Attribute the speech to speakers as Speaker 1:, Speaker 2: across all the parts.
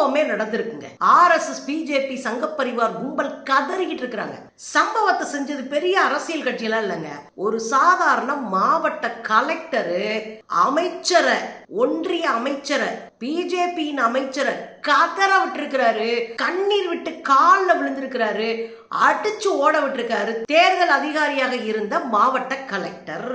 Speaker 1: சம்பவமே நடந்திருக்குங்க. RSS BJP சங்கப்பரிவார் கும்பல் கதறிக்கிட்டு இருக்கிறாங்க. சம்பவத்தை செஞ்சது பெரிய அரசியல் கட்சியெல்லாம் இல்லைங்க. ஒரு சாதாரண மாவட்ட கலெக்டரு அமைச்சரை ஒன்றிய அமைச்சரை பிஜேபியின் அமைச்சரை கதற விட்டுருக்கிறாரு கண்ணீர் விட்டு காலில் விழுந்திருக்கிறாரு அடிச்சு ஓட விட்டுருக்காரு தேர்தல் அதிகாரியாக இருந்த மாவட்ட கலெக்டர்.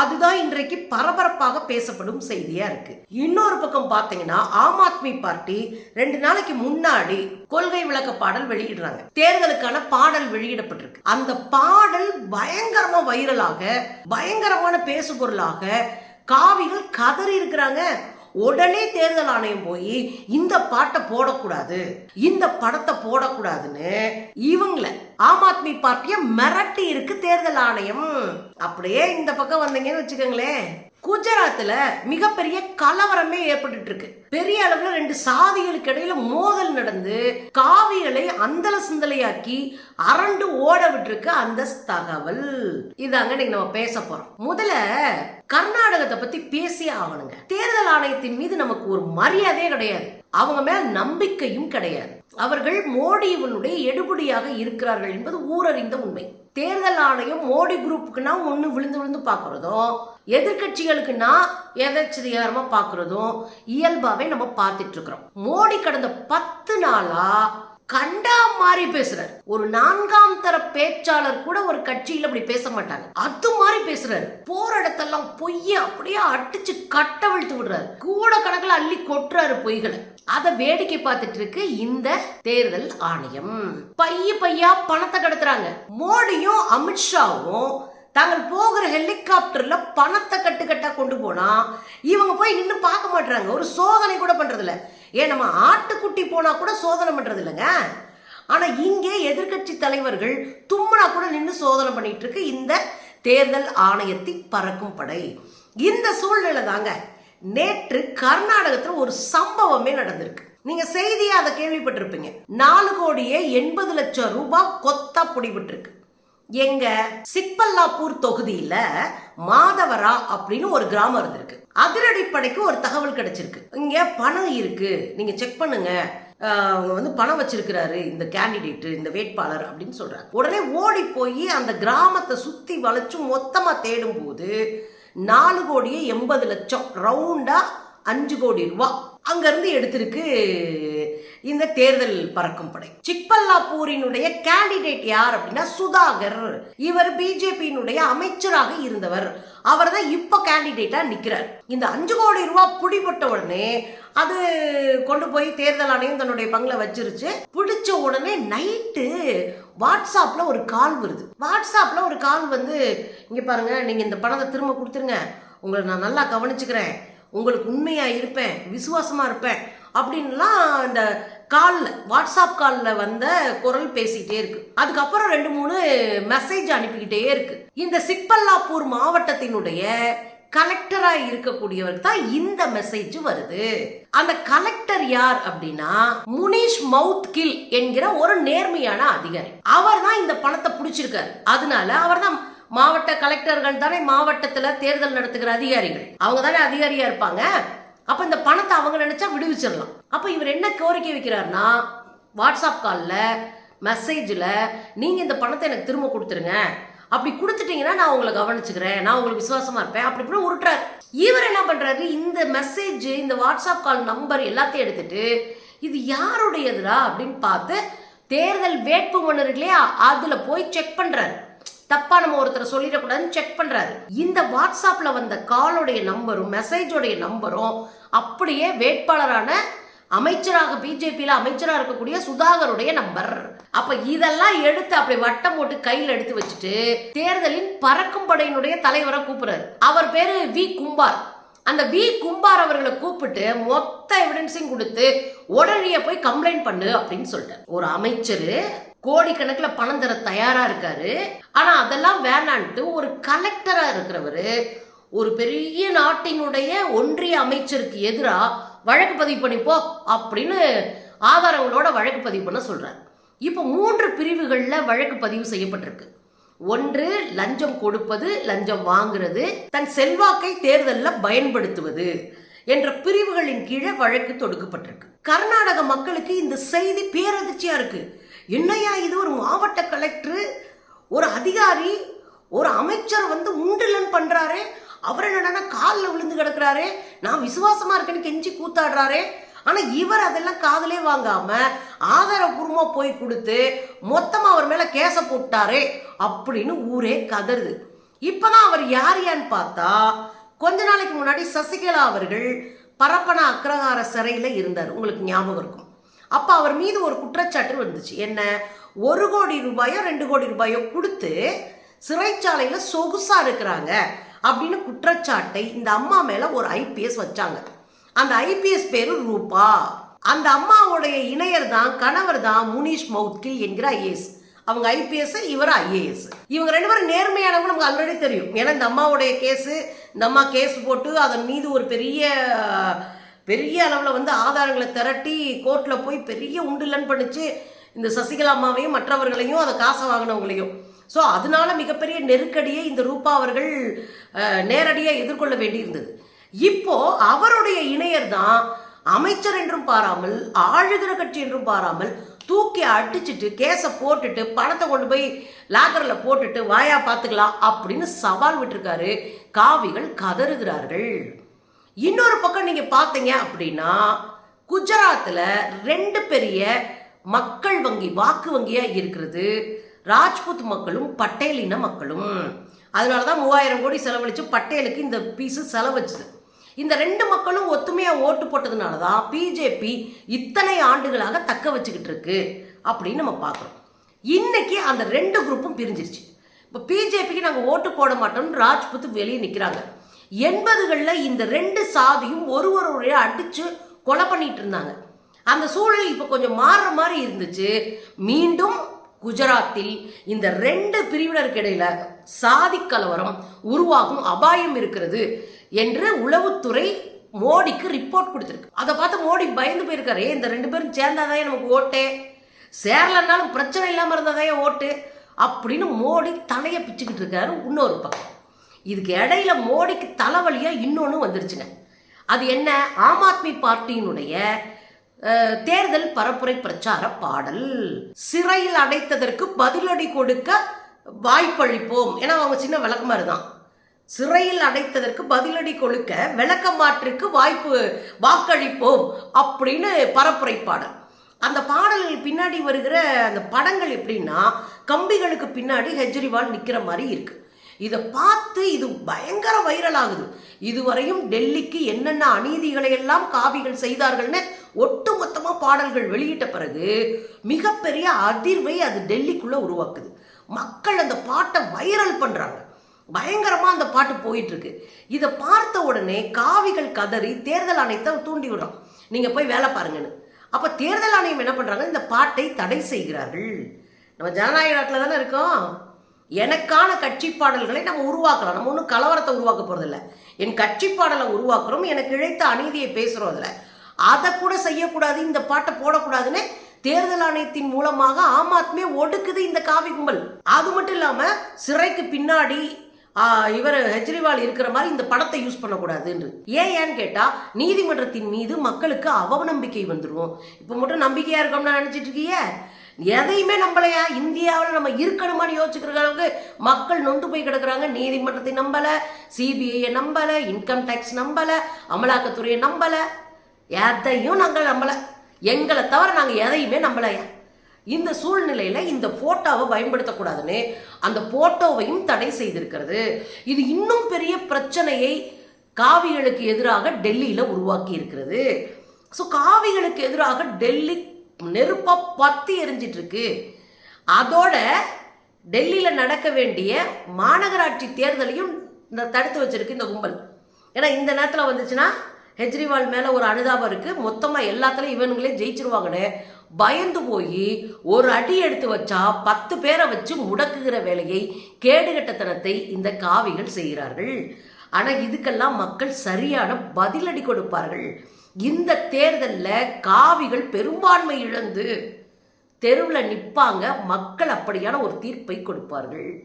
Speaker 1: அதுதான் இன்றைக்கு பரபரப்பாக பேசப்படும் செய்தியா இருக்கு. இன்னொரு பக்கம் பாத்தீங்கன்னா ஆம் ஆத்மி பார்ட்டி ரெண்டு நாளைக்கு முன்னாடி கொள்கை விளக்க பாடல் வெளியிடுறாங்க. தேர்தலுக்கான பாடல் வெளியிடப்பட்டிருக்கு. அந்த பாடல் பயங்கரமா வைரலாக பயங்கரமான பேசு பொருளாக காவிகள் கதறி இருக்கிறாங்க. உடனே தேர்தல் ஆணையம் போய் இந்த பாட்டை போடக்கூடாது இந்த படத்தை போடக்கூடாதுன்னு இவங்கள ஆம் ஆத்மி பார்ட்டியை மிரட்டி இருக்கு தேர்தல் ஆணையம். அப்படியே இந்த பக்கம் வந்தீங்கன்னு வச்சுக்கோங்களேன். குஜராத்தில் மிகப்பெரிய கலவரமே ஏற்பட்டு இருக்கு பெரிய அளவில் ரெண்டு சாதிகளுக்கு இடையில மோதல் நடந்து காவிகளை அந்தல சிந்தலையாக்கி அரண்டு ஓட விட்டுருக்கு அந்த தகவல். இதாங்க இன்னைக்கு நம்ம பேச போறோம். முதல்ல கர்நாடகத்தை பத்தி பேசியே ஆகணுங்க. தேர்தல் ஆணையத்தின் மீது நமக்கு ஒரு மரியாதையே கிடையாது. அவங்க மேல நம்பிக்கையும் கிடையாது. அவர்கள் மோடியினுடைய எடுபடியாக இருக்கிறார்கள் என்பது ஊரறிந்த உண்மை. தேர்தல் ஆணையம் மோடி குரூப்புக்குன்னா ஒன்று விழுந்து விழுந்து பார்க்குறதும் எதிர்கட்சிகளுக்குன்னா எதச்சதிகாரமாக பார்க்குறதும் இயல்பாகவே நம்ம பார்த்துட்ருக்குறோம் மோடி கடந்த பத்து நாளாக கண்டா மாதிரி பேசுறாரு. ஒரு நான்காம் தர பேச்சாளர் கூட ஒரு கட்சியில் அப்படி பேச மாட்டாங்க அது மாதிரி பேசுறாரு. போற இடத்தெல்லாம் பொய்ய அப்படியே அடிச்சு கட்டவிழ்த்து விடுறாரு. கூட கணக்குல அள்ளி கொட்டுறாரு பொய்களை. அதை வேடிக்கை பார்த்துட்டு இருக்கு இந்த தேர்தல் ஆணையம். பைய பையா பணத்தை கடத்துறாங்க. மோடியும் அமித்ஷாவும் தாங்கள் போகிற ஹெலிகாப்டர்ல பணத்தை கட்டுக்கட்டா கொண்டு போனா இவங்க போய் நின்று பார்க்க மாட்டாங்க ஒரு சோதனை கூட பண்றதில்ல. ஏன் நம்ம ஆட்டுக்குட்டி போனா கூட சோதனை பண்றது இல்லைங்க ஆனா இங்கே எதிர்க்கட்சி தலைவர்கள் தும்மனா கூட நின்று சோதனை பண்ணிட்டு இருக்கு. இந்த தேர்தல் ஆணையத்தை பறக்கும் படை. இந்த சூழ்நிலை தாங்க. நேற்று கர்நாடகத்தில் ஒரு சம்பவமே நடந்திருக்கு. நீங்க செய்தியா அதை கேள்விப்பட்டிருப்பீங்க. நாலு கோடியே எண்பது லட்சம் ரூபாய் கொத்தா பிடிபட்டிருக்கு எங்க சிக்பல்லாப்பூர் தொகுதியில மாதவரா அப்படின்னு ஒரு கிராமம் இருந்திருக்கு. அதிரடிப்படைக்கு ஒரு தகவல் கிடைச்சிருக்கு. இங்க பணம் இருக்கு. நீங்க செக் பண்ணுங்க. அவங்க வந்து பணம் வச்சிருக்கிறாரு இந்த கேண்டிடேட் இந்த வேட்பாளர் அப்படின்னு சொல்றாரு உடனே ஓடி போய் அந்த கிராமத்தை சுத்தி வளைச்சு மொத்தமா தேடும் போது நாலு கோடியே எண்பது லட்சம் ரவுண்டா அஞ்சு கோடி ரூபா அங்கேருந்து எடுத்திருக்கு இந்த தேர்தல் பறக்கும் படை. சிக்பல்லாப்பூரினுடைய கேண்டிடேட் யார் அப்படின்னா சுதாகர். இவர் பிஜேபியினுடைய அமைச்சராக இருந்தவர். அவர் தான் இப்போ கேண்டிடேட்டா நிக்கிறார். இந்த அஞ்சு கோடி ரூபாய் பிடிபட்ட உடனே அது கொண்டு போய் தேர்தல் ஆணையம் தன்னுடைய பங்குல வச்சிருச்சு. பிடிச்ச உடனே நைட்டு வாட்ஸ்அப்ல ஒரு கால் வருது. வாட்ஸ்அப்ல ஒரு கால் வந்து இங்க பாருங்க நீங்க இந்த பணத்தை திரும்ப கொடுத்துருங்க. உங்களை நான் நல்லா கவனிச்சுக்கிறேன். உங்களுக்கு உண்மையா இருப்பேன் விசுவாசமா இருப்பேன். அப்படின்லாம் இந்த காலில் வாட்ஸ்அப் காலில் வந்த குரல் பேசிகிட்டே இருக்கு. அதுக்கப்புறம் ரெண்டு மூணு மெசேஜ் அனுப்பிக்கிட்டே இருக்கு. இந்த சிப்பல்லாப்பூர் மாவட்டத்தினுடைய கலெக்டராக இருக்கக்கூடியவர் தான் இந்த மெசேஜ் வருது. அந்த கலெக்டர் யார் அப்படின்னா முனிஷ் மவுத் கில் என்கிற ஒரு நேர்மையான அதிகாரி. அவர் தான் இந்த பணத்தை பிடிச்சிருக்காரு. அதனால அவர் தான் மாவட்ட கலெக்டர்கள் தானே மாவட்டத்தில் தேர்தல் நடத்துகிற அதிகாரிகள். அவங்க தானே அதிகாரியா இருப்பாங்க. அப்ப இந்த பணத்தை அவங்க நினைச்சா விடுவிச்சிடலாம். அப்ப இவர் என்ன கோரிக்கை வைக்கிறாருன்னா வாட்ஸ்அப் காலில் மெசேஜில் நீங்கள் இந்த பணத்தை எனக்கு திரும்ப கொடுத்துருங்க. அப்படி கொடுத்துட்டீங்கன்னா நான் உங்களை கவனிச்சுக்கிறேன். நான் உங்களுக்கு விசுவாசமா இருப்பேன். அப்படி இப்படி உருட்டுறாரு. இவர் என்ன பண்றாரு? இந்த மெசேஜ் இந்த வாட்ஸ்அப் கால் நம்பர் எல்லாத்தையும் எடுத்துட்டு இது யாருடையதுடா? அப்படின்னு பார்த்து தேர்தல் வேட்பு மன்னர்களே அதில் போய் செக் பண்ணுறாரு தப்பா நம்ம ஒருத்தரை சொல்லிடக்கூடாதுன்னு செக் பண்றாரு. இந்த வாட்ஸ்அப்ல வந்த காலோடைய நம்பரும் மெசேஜோடைய நம்பரும் அப்படியே வேட்பாளரான அமைச்சராக பிஜேபியில அமைச்சராக இருக்கக்கூடிய சுதாகருடைய நம்பர் அப்ப இதெல்லாம் எடுத்து அப்படி வட்டம் போட்டு கையில் எடுத்து வச்சுட்டு தேர்தலின் பறக்கும் படையினுடைய தலைவரை கூப்பிடுறாரு. அவர் பேரு வி. கும்பார். அந்த வி. கும்பார் அவர்களை கூப்பிட்டு மொத்த எவிடன்ஸையும் கொடுத்து உடனடியே போய் கம்ப்ளைண்ட் பண்ணு அப்படின்னு சொல்லிட்டார். ஒரு அமைச்சர் கோடிக்கணக்கில் பணம் தர தயாராக இருக்காரு. ஆனால் அதெல்லாம் வேணான்ட்டு ஒரு கலெக்டராக இருக்கிறவர் ஒரு பெரிய நாட்டினுடைய ஒன்றிய அமைச்சருக்கு எதிராக வழக்கு பதிவு பண்ணிப்போ அப்படின்னு ஆதாரங்களோட வழக்கு பதிவு பண்ண சொல்கிறார் இப்போ மூன்று பிரிவுகளில் வழக்கு பதிவு செய்யப்பட்டிருக்கு. ஒன்று லஞ்சம் கொடுப்பது லஞ்சம் வாங்குறது தன் செல்வாக்கை தேர்தலில் பயன்படுத்துவது என்ற பிரிவுகளின் கீழே வழக்கு தொடுக்கப்பட்டிருக்கு. கர்நாடக மக்களுக்கு இந்த செய்தி பேரதிர்ச்சியா இருக்கு. என்னையா இது? ஒரு மாவட்ட கலெக்டர் ஒரு அதிகாரி ஒரு அமைச்சர் வந்து உண்டிலன் பண்ணுறாரு அவர் என்னடா காலில் விழுந்து கிடக்குறாரே. நான் விசுவாசமா இருக்கேன்னு கெஞ்சி கூத்தாடுறாரே. ஆனா இவர் அதெல்லாம் காதலே வாங்காம ஆதாரபூர்வமா போய் கொடுத்து மொத்தமா அவர் மேல கேச போட்டாரே அப்படின்னு ஊரே கதறுது. இப்பதான் அவர் யார் யான்னு பார்த்தா கொஞ்ச நாளைக்கு முன்னாடி சசிகலா அவர்கள் பரப்பன அக்ரஹார சிறையில இருந்தார். உங்களுக்கு ஞாபகம் இருக்கும். அப்போ அவர் மீது ஒரு குற்றச்சாட்டு வந்துச்சு. என்ன? ஒரு கோடி ரூபாயோ ரெண்டு கோடி ரூபாயோ கொடுத்து சிறைச்சாலையில் சொகுசா இருக்கிறாங்க அப்படின்னு குற்றச்சாட்டை இந்த அம்மா மேலே ஒரு ஐபிஎஸ் வச்சாங்க. அந்த ஐபிஎஸ் பேரு ரூபா. அந்த அம்மாவுடைய இணையர் தான் கணவர் தான் முனீஷ் மௌத்கில் என்கிற ஐஏஎஸ் அவங்க ஐபிஎஸ் இவர் ஐஏஎஸ் இவங்க ரெண்டு பேரும் நேர்மையானவங்க நமக்கு ஆல்ரெடி தெரியும். ஏன்னா இந்த அம்மாவுடைய கேஸு இந்த அம்மா கேஸ் போட்டு அதன் மீது ஒரு பெரிய பெரிய அளவில் வந்து ஆதாரங்களை திரட்டி கோர்ட்டில் போய் பெரிய உண்டுலன் பண்ணிச்சு இந்த சசிகலா அம்மாவையும் மற்றவர்களையும் அதை காசை வாங்கினவங்களையும். ஸோ அதனால மிகப்பெரிய நெருக்கடியை இந்த ரூபா அவர்கள் நேரடியாக எதிர்கொள்ள வேண்டியிருந்தது. இப்போ அவருடைய இணையர் தான் அமைச்சர் என்றும் பாராமல் ஆளுகிற கட்சி என்றும் பாராமல் தூக்கி அடிச்சுட்டு கேஸை போட்டுட்டு பணத்தை கொண்டு போய் லாக்கரில் போட்டுட்டு வாயா பார்த்துக்கலாம் அப்படின்னு சவால் விட்டுருக்காரு. காவிகள் கதறுகிறார்கள். இன்னொரு பக்கம் நீங்கள் பார்த்தீங்க அப்படின்னா குஜராத்தில் ரெண்டு பெரிய மக்கள் வங்கி வாக்கு வங்கியாக இருக்கிறது. ராஜ்புத் மக்களும் பட்டேலின மக்களும். அதனால தான் மூவாயிரம் கோடி செலவழித்து பட்டேலுக்கு இந்த பீஸு செலவச்சுது இந்த ரெண்டு மக்களும் ஒத்துமையாக ஓட்டு போட்டதுனால தான் பிஜேபி இத்தனை ஆண்டுகளாக தக்க வச்சுக்கிட்டு இருக்கு அப்படின்னு நம்ம பார்க்குறோம் இன்னைக்கு அந்த ரெண்டு குரூப்பும் பிரிஞ்சிருச்சு. இப்போ பிஜேபிக்கு நாங்கள் ஓட்டு போட மாட்டோம்னு ராஜ்புத் வெளியே நிற்கிறாங்க எண்பதுகளில் இந்த ரெண்டு சாதியும் ஒருவருடைய அடித்து கொலை பண்ணிட்டு இருந்தாங்க. அந்த சூழல் இப்போ கொஞ்சம் மாறுற மாதிரி இருந்துச்சு. மீண்டும் குஜராத்தில் இந்த ரெண்டு பிரிவினருக்கு இடையில சாதி கலவரம் உருவாகும் அபாயம் இருக்கிறது என்று உளவுத்துறை மோடிக்கு ரிப்போர்ட் கொடுத்துருக்கு. அதை பார்த்து மோடி பயந்து போயிருக்காரு. இந்த ரெண்டு பேரும் சேர்ந்தாதான் நமக்கு ஓட்டே. சேரலன்னாலும் பிரச்சனை இல்லாமல் இருந்தாதான் ஓட்டு. அப்படின்னு மோடி தலையை பிச்சுக்கிட்டு இருக்காரு இன்னொரு பக்கம். இதுக்கு இடையில மோடிக்கு தலைவலியாக இன்னொன்று வந்துருச்சுங்க. அது என்ன? ஆம் ஆத்மி பார்ட்டியினுடைய தேர்தல் பரப்புரை பிரச்சார பாடல். சிறையில் அடைத்ததற்கு பதிலடி கொடுக்க வாய்ப்பளிப்போம். ஏன்னா அவங்க சின்ன விளக்கமாறு தான் சிறையில் அடைத்ததற்கு பதிலடி கொடுக்க விளக்கமாற்றுக்கு வாய்ப்பு வாக்களிப்போம் அப்படின்னு பரப்புரை பாடல். அந்த பாடல்கள் பின்னாடி வருகிற அந்த படங்கள் எப்படின்னா கம்பிகளுக்கு பின்னாடி ஹெஜ்ரிவால் நிற்கிற மாதிரி இருக்குது இதை பார்த்து இது பயங்கர வைரல் ஆகுது. இதுவரையும் டெல்லிக்கு என்னென்ன அநீதிகளை எல்லாம் காவிகள் செய்தார்கள்னு ஒட்டுமொத்தமாக பாடல்கள் வெளியிட்ட பிறகு மிகப்பெரிய அதிர்வை அது டெல்லிக்குள்ளே உருவாக்குது. மக்கள் அந்த பாட்டை வைரல் பண்ணுறாங்க பயங்கரமா அந்த பாட்டு போயிட்டு இருக்கு இதை பார்த்த உடனே காவிகள் கதறி தேர்தல் ஆணையத்தை தூண்டி விடுறோம் நீங்க போய் வேலை பாருங்கன்னு. அப்ப தேர்தல் ஆணையம் என்ன பண்றாங்க? இந்த பாட்டை தடை செய்கிறார்கள். நம்ம ஜனநாயக நாட்டில் தானே இருக்கோம். எனக்கான கட்சி பாடல்களை நம்ம உருவாக்கலாம். நம்ம ஒன்றும் கலவரத்தை உருவாக்க போகிறதில்ல என் கட்சி பாடலை உருவாக்குறோம். எனக்கு இழைத்த அநீதியை பேசுகிறோம் அதில். அதை கூட செய்யக்கூடாது இந்த பாட்டை போடக்கூடாதுன்னு தேர்தல் ஆணையத்தின் மூலமாக ஆம் ஆத்மியை ஒடுக்குது இந்த காவி கும்பல். அது மட்டும் இல்லாமல் சிறைக்கு பின்னாடி இவர் கெஜ்ரிவால் இருக்கிற மாதிரி இந்த படத்தை யூஸ் பண்ணக்கூடாதுன்னு. ஏன் ஏன்னு கேட்டால் நீதிமன்றத்தின் மீது மக்களுக்கு அவநம்பிக்கை வந்துடும் இப்போ மட்டும் நம்பிக்கையாக இருக்கோம்னு நினச்சிட்டு இருக்கியே. எதையுமே நம்பலையா? இந்தியாவில் நம்ம இருக்கணுமான்னு யோசிக்கிற அளவுக்கு மக்கள் நொந்து போய் கிடக்குறாங்க. நீதிமன்றத்தை நம்பலை சிபிஐயை நம்பலை இன்கம் டேக்ஸ் நம்பலை அமலாக்கத்துறையை நம்பலை. எதையும் நாங்கள் நம்பலை. எங்களை தவிர நாங்கள் எதையுமே நம்பலையா? இந்த சூழ்நிலையில் இந்த போட்டோவை பயன்படுத்தக்கூடாதுன்னு அந்த போட்டோவையும் தடை செய்திருக்கிறது. இது இன்னும் பெரிய பிரச்சனையை காவிகளுக்கு எதிராக டெல்லியில் உருவாக்கி இருக்கிறது ஸோ காவிகளுக்கு எதிராக டெல்லி நெருப்பை பத்தி எரிஞ்சிட்டு இருக்கு அதோட டெல்லியில் நடக்க வேண்டிய மாநகராட்சி தேர்தலையும் இந்த தடுத்து வச்சிருக்கு இந்த கும்பல். ஏன்னா இந்த நேரத்தில் வந்துச்சுன்னா கெஜ்ரிவால் மேலே ஒரு அனுதாபம் இருக்குது மொத்தமாக எல்லாத்துலேயும் இவனுங்களே ஜெயிச்சிருவாங்கன்னு பயந்து போய் ஒரு அடி எடுத்து வச்சா பத்து பேரை வச்சு முடக்குகிற வேலையை கேடுகட்டத்தனத்தை இந்த காவிகள் செய்கிறார்கள். ஆனால் இதுக்கெல்லாம் மக்கள் சரியான பதிலடி கொடுப்பார்கள். இந்த தேர்தலில் காவிகள் பெரும்பான்மை இழந்து தெருவில் நிற்பாங்க மக்கள் அப்படியான ஒரு தீர்ப்பை கொடுப்பார்கள்.